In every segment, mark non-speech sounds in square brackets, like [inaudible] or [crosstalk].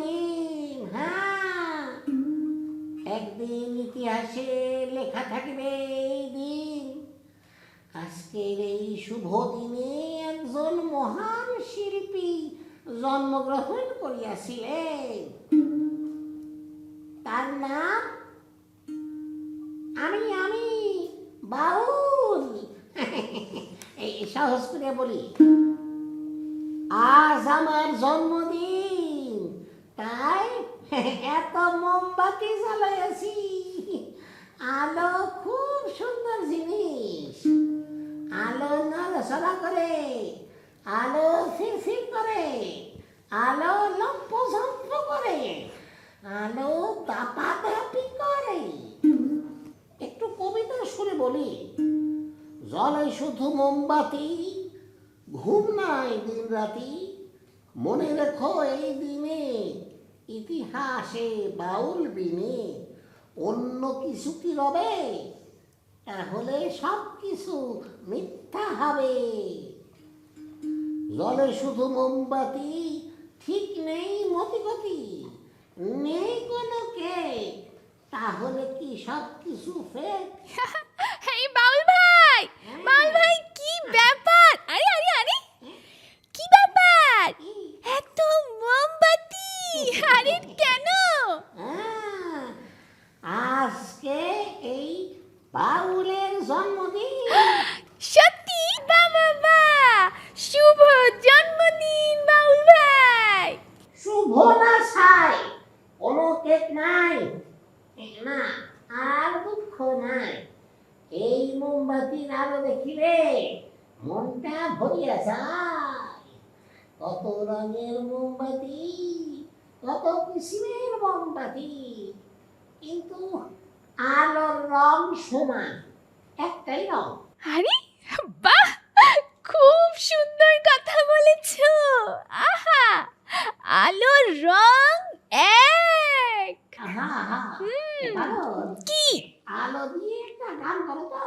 দিন হ্যাঁ। একদিন ইতিহাসে লেখা থাকবে এই দিন। আজকের এই শুভ দিনে একজন মহান শিল্পী জন্মগ্রহণ করিয়াছিলেন। তার নাম আমি আমি, বাউল। এই সাহস করে বলি। আজ আমার জন্মদিন এত মোমবাতি জ্বালাইয়াছি। আলো খুব সুন্দর জিনিস। আলো নড়াচড়া করে, আলো ফিরফির করে, আলো লম্প ঝম্প করে, আলো তাপা দাপাদাপি করে। একটু কবিতা শুনে বলি, জলে শুধু মোমবাতি, ঘুম নাই দিন রাতি মনে রেখো এই দিনে ইতিহাসে বাউল বিনে অন্য কিছু কি রবে? তাহলে সব কিছু মিথ্যা হবে। জলে শুধু মোমবাতি, ঠিক নেই মতিগতি, নেই কোনো কে তাহলে কি সব কিছু ফেক [laughs] এই বাউল ভাই কি ব্যাপার আরে আরে আরে কি ব্যাপার এত মোমবাতি আরে কেন আহ, আজকে এই বাউলের জন্মদিন সত্যি বাবা বা শুভ জন্মদিন বাউল ভাই শুভ না ছাই কোনো কেক নাই না আর দুঃখ নাই এই মোমবাতির আলো দেখিলে মনটা ভরিয়া যায়। কত রঙের মোমবাতি কত কিসিমের মোমবাতি। কিন্তু আলোর রং সমান একটাই রং। আরে বাহ! খুব সুন্দর কথা বলেছ। আহা! আলোর রং এক। কি? আলো দিয়ে একটা গান করো তো।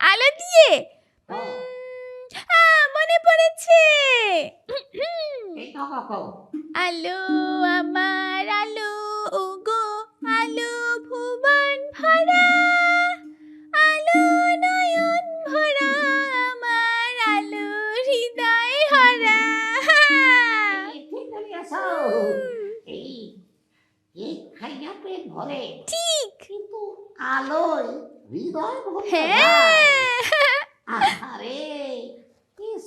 আলো দিয়ে? ও, মনে পড়েছে। আলো আমার আলো ওগো আলো ভুবন ভরা। আলো নয়ন ভরা আমার আলো হৃদয় হরা। ঠিক কিন্তু আলোয় হৃদয় ভরে হ্যাঁ। আরে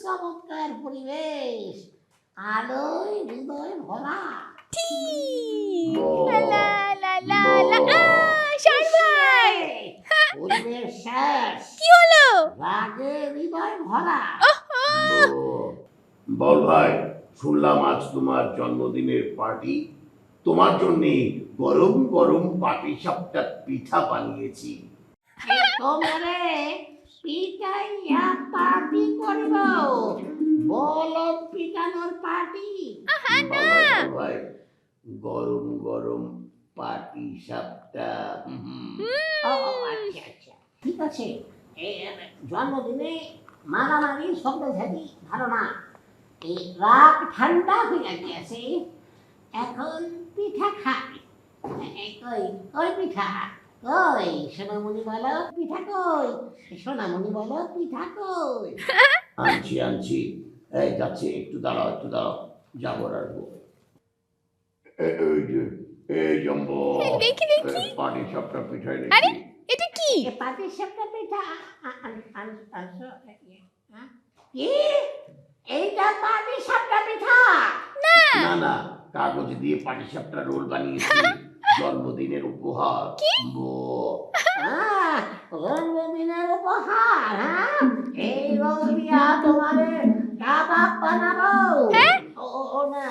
চমৎকার পরিবেশ। আলোয় হৃদয় ভরা। কি হলো? রাগে হৃদয় বল ভাই শুনলাম আজ তোমার জন্মদিনের পার্টি। তোমার জন্য গরম গরম পাটি সাপটা পিঠা বানিয়েছি। তোমারে পিটাইয়া পার্টি করব। বলদ পিটানোর পার্টি। আহা না। বল ভাই গরম গরম পাটি সাপটা আচ্ছা আচ্ছা। ঠিক আছে। এ, জন্মদিনে মারামারি শব্দঝাড়ি ধারণা। এই রাগ ঠান্ডা হইয়া গিয়াছে এখন পিঠা খাবি এই কই কই পিঠা। কই সোনামণি বলো পিঠা কই সোনামণি বলো পিঠা কই [laughs] আনছি আনছি। এই যাচ্ছে একটু দাঁড়াও একটু দাঁড়াও। যাব এই যে এই জম্বো। দেখি দেখি। পিঠাই আরে এটা কি? পিঠা হ্যাঁ? কি? এইটা পিঠা? না। না না কাগজ দিয়ে পাটি সাপটা রোল বানিয়েছি। [laughs] জন্মদিনের উপহার জন্মদিনের উপহার হ্যাঁ এই তোমারে বানাবো হ্যাঁ? ও না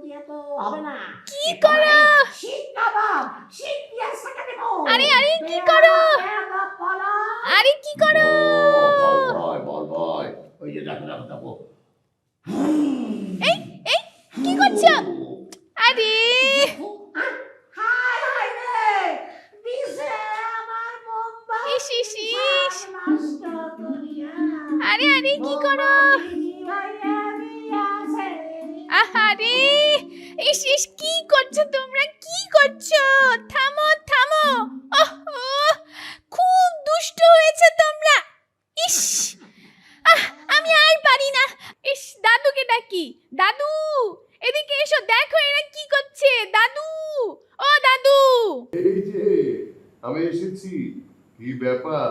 দিয়ে তো হবে না কি করো শীত কাবাব শীত দিয়া সাকা দেবো আরে, আরে, কি করো? পেয়াদা পলা আরে কি করো বল বল ওই যে দেখো দেখো দেখো দাদুকে ডাকি দাদু! এদিকে এসো দেখো এরা কি করছে। দাদু! ও দাদু! এই যে আমি এসেছি। কি ব্যাপার?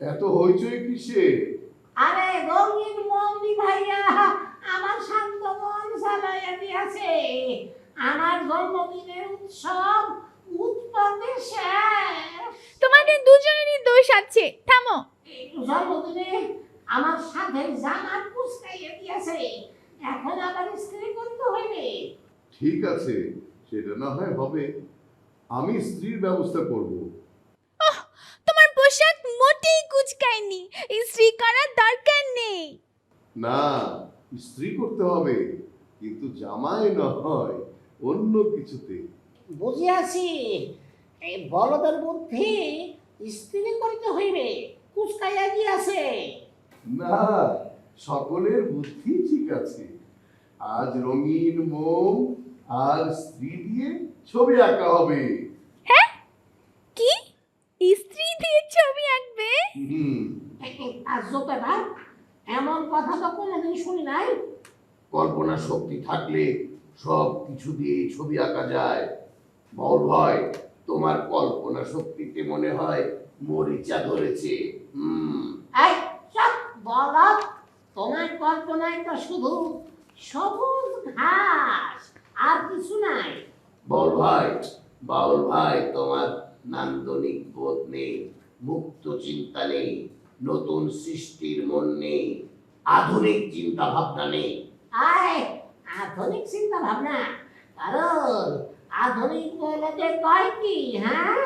এত হইচই কিসে? আরে রঙিন মন্দি ভাইয়া আমার শান্ত মন চালাইয়া দিয়াছে। আমার জন্মদিনের উৎসব উৎপন্নে শেষ। তোমাদের দুজনেরই দোষ আছে। থামো। জন্মদিনে আমার সাথে জামা কুচকাইয়া দিয়াছে। এখন আবার স্ত্রী করতে হইবে ঠিক আছে সেটা না হয় হবে। আমি স্ত্রীর ব্যবস্থা করব। তোমার পোশাক মোটেই কুচকায়নি। স্ত্রী করার দরকার নেই। না স্ত্রী করতে হবে কিন্তু জামাই নয় অন্য কিছুতে। বুঝিয়াছি এই বলদের বুদ্ধি স্ত্রী করিতে হইবে কুচকাইয়া দিয়াছে না সকলের বুদ্ধি ঠিক আছে। আজ রঙিন মোম আর স্ত্রী দিয়ে ছবি আঁকা হবে। কি? ইস্ত্রি দিয়ে ছবি আঁকবে? হুম। এমন কথা তো কোনোদিন শুনি নাই। কল্পনা শক্তি থাকলে সব কিছু দিয়ে ছবি আঁকা যায়। বল ভাই তোমার কল্পনা শক্তিতে মনে হয় মরিচা ধরেছে। হুম। এই সব বলদ তোমার কল্পনায় তো শুধু সবুজ ঘাস আর কিছু নাই। বল ভাই বাউল ভাই তোমার নান্দনিক বোধ নেই মুক্ত চিন্তা নেই নতুন সৃষ্টির মন নেই আধুনিক চিন্তা ভাবনা নেই। আয় আধুনিক চিন্তা ভাবনা কারণ আধুনিক বলদের কয় কি হ্যাঁ?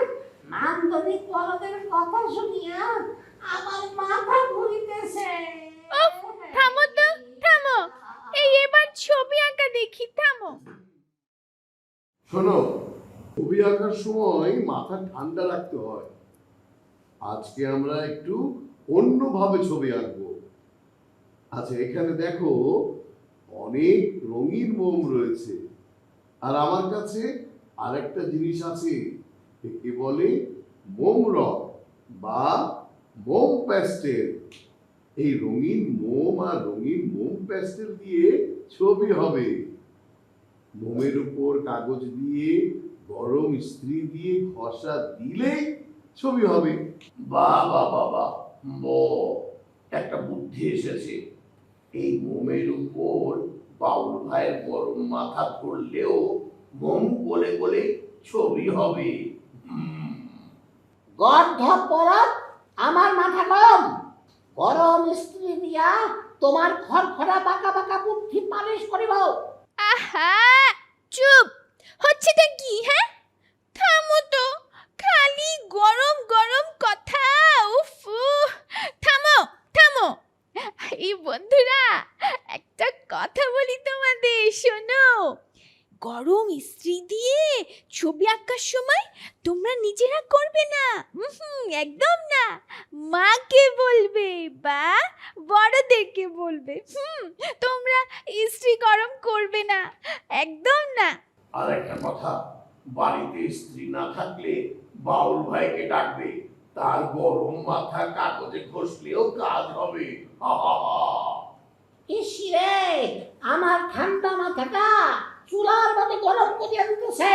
নান্দনিক বলদের কথা শুনিয়া আমার মাথা ঘুরিতেছে। থামো তো, থামো। এই এবার ছবি আঁকা দেখি থামো। শোনো ছবি আঁকার সময় মাথা ঠান্ডা রাখতে হয়। আজকে আমরা একটু অন্যভাবে ছবি আঁকবো। আচ্ছা এখানে দেখো অনেক রঙিন মোম রয়েছে। আর আমার কাছে আরেকটা জিনিস আছে একে বলে মোম রং বা মোম প্যাস্টেল। এই রঙিন মোম আর রঙিন মোম প্যাস্টেল দিয়ে ছবি হবে। মোমের উপর কাগজ দিয়ে, গরম ইস্ত্রি দিয়ে ঘষা দিলে ছবি হবে। বাহ বাহ বাহ বাহ ব একটা বুদ্ধি এসেছে। এই মোমের উপর বাউল ভাইয়ের গরম মাথা পড়লেও মোম বলে বলে ছবি হবে। গর্ধ পরত আমার মাথা কম গরম দিয়া তোমার বাঁকা বাঁকা বুদ্ধি পালিশ করিব। আহা, চুপ। হচ্ছেটা কি হ্যাঁ? থামো তো, খালি গরম গরম কথা, উফ থামো থামো। এই বন্ধুরা, একটা কথা বলি তোমাদের, শোনো। গরম ইস্ত্রি দিয়ে ছবি আঁকার সময় তোমরা নিজেরা করবে না। হুম একদম না। মাকে বলবে বা বড়দেরকে বলবে। হুম তোমরা ইস্ত্রি গরম করবে না। একদম না। আর একটা কথা বাড়িতে স্ত্রী না থাকলে বাউল ভাইকে ডাকবে তার গরম মাথা কাগজে ঘষলেও কাজ হবে। হা হা হা। আমার ঠান্ডা মাথাটা চুলার মধ্যে গরম করিয়া দিতেছে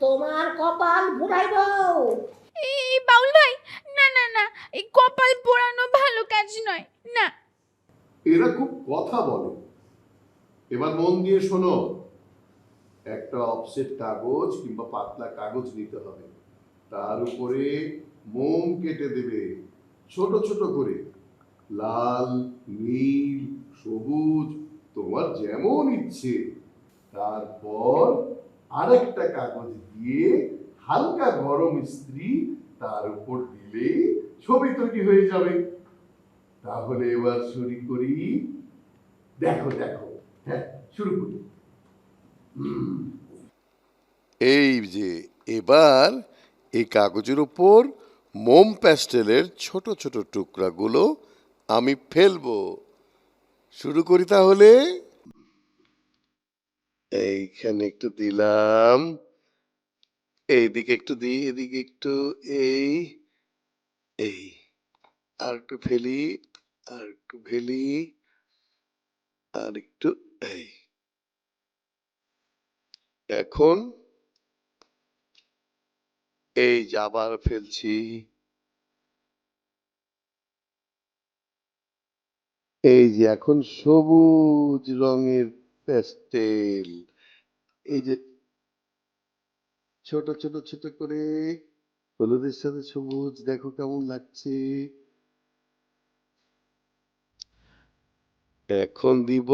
তোমার কপাল ঘুরাইব। এই বাউল ভাই না না না এই কপাল পোড়ানো ভালো কাজ নয় না। এরা খুব কথা বলে। এবার মন দিয়ে শোনো একটা অফসেট কাগজ কিংবা পাতলা কাগজ নিতে হবে। তার উপরে মোম কেটে দেবে ছোট ছোট করে। লাল নীল সবুজ তোমার যেমন ইচ্ছে। তারপর আরেকটা কাগজ দিয়ে হালকা গরম ইস্ত্রি তার উপর দিলেই ছবি তৈরি হয়ে যাবে। তাহলে এবার শুরু করি। দেখো দেখো হ্যাঁ শুরু করি। এই যে এবার এই কাগজের উপর মোম প্যাস্টেলের ছোট ছোট টুকরাগুলো আমি ফেলব। শুরু করি তাহলে। এইখানে একটু দিলাম। এইদিকে একটু দিই, এদিকে একটু, এই এই। আর একটু ফেলি, আর একটু ফেলি, আর একটু, এই। এখন এই যে আবার ফেলছি। এই যে এখন সবুজ রঙের প্যাস্টেল এই যে ছোট ছোট ছোট করে হলুদের সাথে সবুজ, দেখো কেমন লাগছে। এখন দিব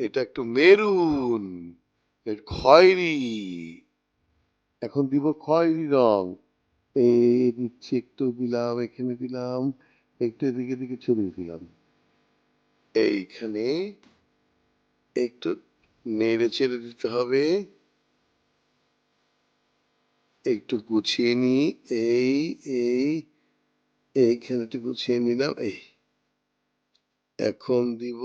এটা একটু মেরুন খয়েরি। এখন দিব খয়েরি রং। এই দিচ্ছি একটু দিলাম, এখানে দিলাম, একটু এদিকে দিকে ছড়িয়ে দিলাম। এইখানে একটু নেড়ে চেড়ে দিতে হবে। একটু গুছিয়ে নি। এই এই এইখানে একটু গুছিয়ে নিলাম। এই এখন দিব।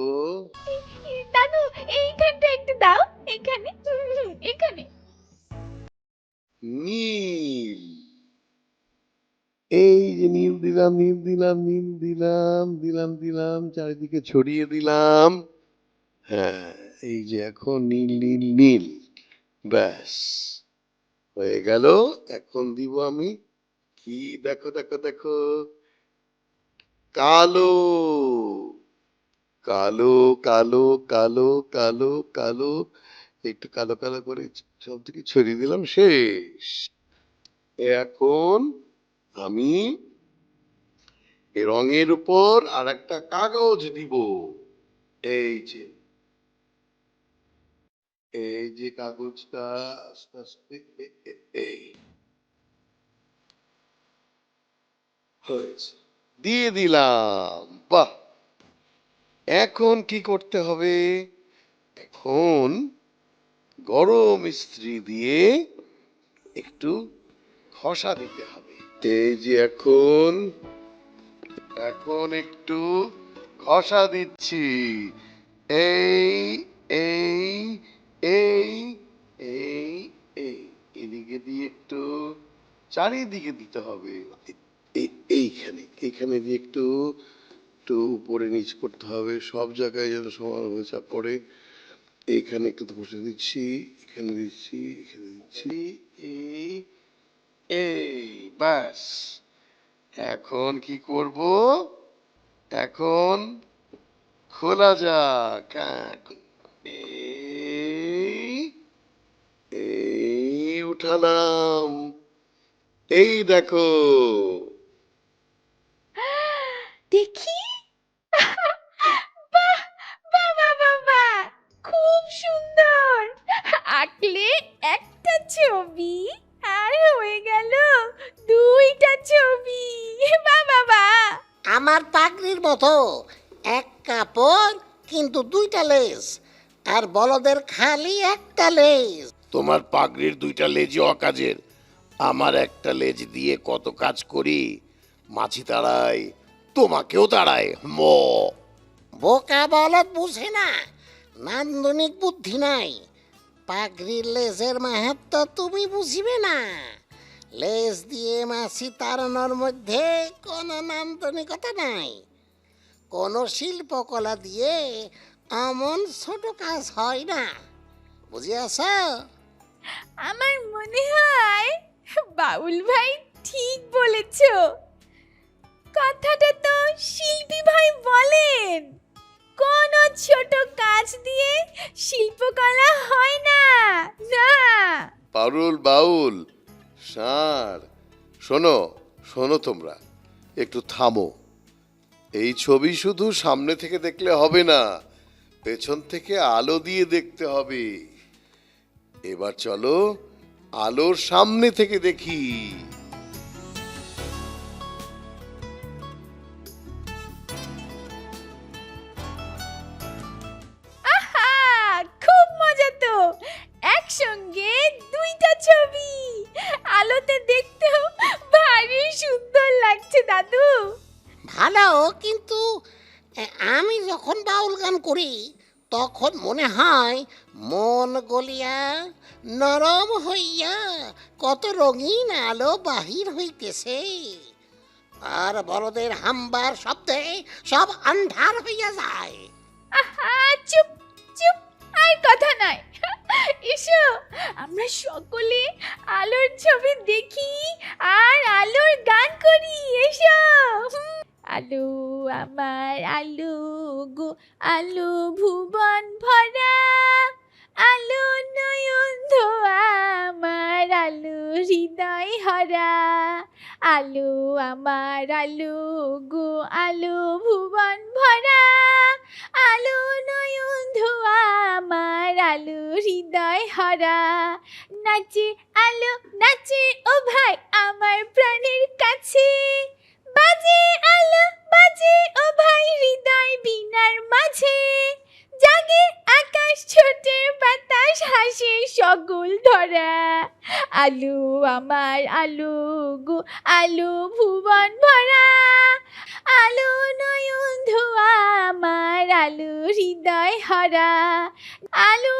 দাদু এইখানটা একটু দাও। এখানে এখানে। নীল। এই যে নীল দিলাম নীল দিলাম নীল দিলাম দিলাম দিলাম চারিদিকে ছড়িয়ে দিলাম। হ্যাঁ এই যে এখন নীল নীল নীল, ব্যাস, হয়ে গেল। এখন দিব আমি কি? দেখো দেখো দেখো। কালো কালো কালো কালো কালো কালো। একটু কালো কালো করে সব থেকে ছড়িয়ে দিলাম, শেষ। এখন আমি রঙের উপর আর একটা কাগজ দিব। এই যে এই যে কাগজটা আস্তে আস্তে এই হয়েছে। দিয়ে দিলাম। বাহ! এখন কি করতে হবে? এখন গরম ইস্ত্রি দিয়ে একটু খসা দিতে হবে। এই যে এখন এখন একটু ঘষা দিচ্ছি। এই এই এই এই এই, এদিকে দিয়ে একটু চারিদিকে দিতে হবে। এই- এইখানে এইখানে দিয়ে একটু একটু উপরে নিচ করতে হবে। সব জায়গায় যেন সমানভাবে চাপ পড়ে এইখানে একটু বসে দিচ্ছি, এখানে দিচ্ছি এখানে দিচ্ছি, এই এই, ব্যাস। এখন কি করব? এখন খোলা যাক। এই এই উঠালাম। এই দেখো। দেখি। বাহ বাহ বাহ বাহ বাহ। খুব সুন্দর। আঁকলে একটা ছবি আর হয়ে গেল দুইটা ছবি। বাহ বাহ আমার পাগড়ির মতো এক কাপড় কিন্তু দুইটা লেজ আর বলদের খালি একটা লেজ তোমার পাগড়ির দুইটা লেজই অকাজের। আমার একটা লেজ দিয়ে কত কাজ করি, মাছি তাড়াই তোমাকেও তাড়ায়, ম। বোকা বলদ বুঝে না, নান্দনিক বুদ্ধি নাই, পাগড়ির লেজের মাহাত্ম তুমি বুঝিবে না। লেজ দিয়ে মাছি তাড়ানোর মধ্যে কোনো নান্দনিকতা নাই, কোনো শিল্পকলা দিয়ে এমন ছোট কাজ হয় না, বুঝিয়াছ? আমার মনে হয় বাউল ভাই ঠিক বলেছ। কথাটা তো শিল্পী ভাই বলেন। কোন ছোট কাজ দিয়ে শিল্পকলা হয় না। না। পারুল, বাউল ষাঁড় শোনো শোনো তোমরা, একটু থামো। এই ছবি শুধু সামনে থেকে দেখলে হবে না, পেছন থেকে আলো দিয়ে দেখতে হবে। এবার চলো আলোর সামনে থেকে দেখি। আহা খুব মজা তো। একসঙ্গে দুইটা ছবি। আলোতে দেখতেও ভারী সুন্দর লাগছে দাদু। ভালো কিন্তু আমি যখন বাউল গান করি তখন মনে হয় নরম হইয়া কত রঙিন আলো বাহির হইতেছে। আর বড়দের হাম্বার শব্দে সব আন্ধার হইয়া যায়। আহা, চুপ চুপ, আর কথা নয় এসো, আমরা সকলে আলোর ছবি দেখি আর আলোর গান করি, এসো। আলো, আমার আলো গো, আলো ভুবন ভরা। আলো নয়ন ধোয়া আমার আলো হৃদয় হরা। আলো, আমার আলো গো, আলো ভুবন ভরা। আলো নয়ন ধোয়া আমার আলো হৃদয় হরা। নাচে আলো, নাচে, ও ভাই, আমার প্রাণের কাছে। বাজে আলো, বাজে, ও ভাই, হৃদয় বিনার মাঝে। জাগে আকাশ ছোটে, বাতাস হাসে সকল ধরা। আলু আমার আলু গু, আলু ভুবন ভরা। আলো নয়ন ধোয়া, আমার আলু হৃদয় হরা। আলো